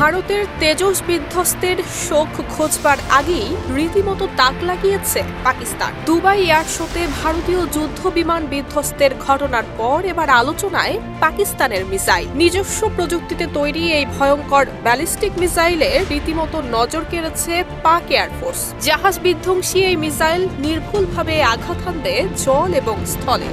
ভারতের তেজস বিধ্বস্তের শোক খোঁজবার আগেই রীতিমতো তাক লাগিয়েছে পাকিস্তান। দুবাই এয়ার শোতে ভারতীয় যুদ্ধ বিমান বিধ্বস্তের ঘটনার পর এবার আলোচনায় পাকিস্তানের মিসাইল। নিজস্ব প্রযুক্তিতে তৈরি এই ভয়ঙ্কর ব্যালিস্টিক মিসাইলে রীতিমতো নজর কেড়েছে পাক এয়ারফোর্স জাহাজ বিধ্বংসী এই মিসাইল নির্ভুলভাবে আঘাত হানবে জল এবং স্থলে।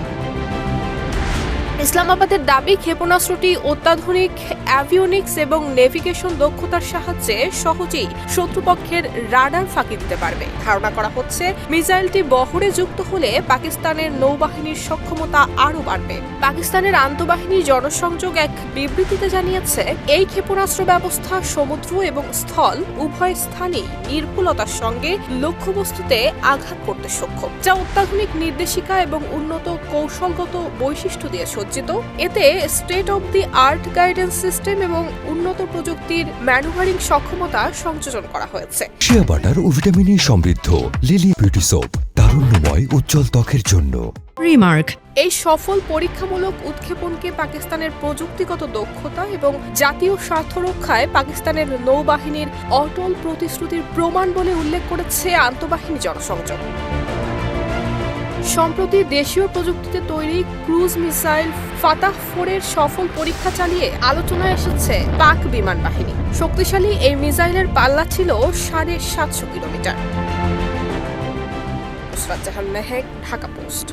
ইসলামাবাদের দাবি, ক্ষেপণাস্ত্রটি অত্যাধুনিক অ্যাভিওনিক্স এবং নেভিগেশন দক্ষতার সাহায্যে সহজেই শত্রুপক্ষের রাডার ফাঁকি দিতে পারবে। ধারণা করা হচ্ছে, মিসাইলটি বহরে যুক্ত হলে পাকিস্তানের নৌবাহিনীর সক্ষমতা আরও বাড়বে। পাকিস্তানের আন্তঃবাহিনী জনসংযোগ এক বিবৃতিতে জানিয়েছে, এই ক্ষেপণাস্ত্র ব্যবস্থা সমুদ্র এবং স্থল, উভয় স্থানেই নির্ভুলতার সঙ্গে লক্ষ্যবস্তুতে আঘাত করতে সক্ষম, যা অত্যাধুনিক নির্দেশিকা এবং উন্নত কৌশলগত বৈশিষ্ট্য দিয়ে সজ্জিত এতে state of the art guidance system এবং উন্নত প্রযুক্তির ম্যানুভারিং সক্ষমতা সংযোজন করা হয়েছে। শিয়া বাটার ও ভিটামিন সমৃদ্ধ। লিলি বিউটি সোপ তারুণ্যময় উজ্জ্বল ত্বকের জন্য। Remark. এই সফল পরীক্ষামূলক উৎক্ষেপণকে পাকিস্তানের প্রযুক্তিগত দক্ষতা এবং জাতীয় স্বার্থ রক্ষায় পাকিস্তানের নৌবাহিনীর অটল প্রতিশ্রুতির প্রমাণ বলে উল্লেখ করেছে আন্তঃবাহিনী জনসংযোগ। সম্প্রতি দেশীয় প্রযুক্তিতে তৈরি ক্রুজ মিসাইল ফাতাহ ফোরের সফল পরীক্ষা চালিয়ে আলোচনায় এসেছে পাক বিমান বাহিনী। শক্তিশালী এই মিসাইলের পাল্লা ছিল সাড়ে সাতশো কিলোমিটার। ঢাকা পোস্ট।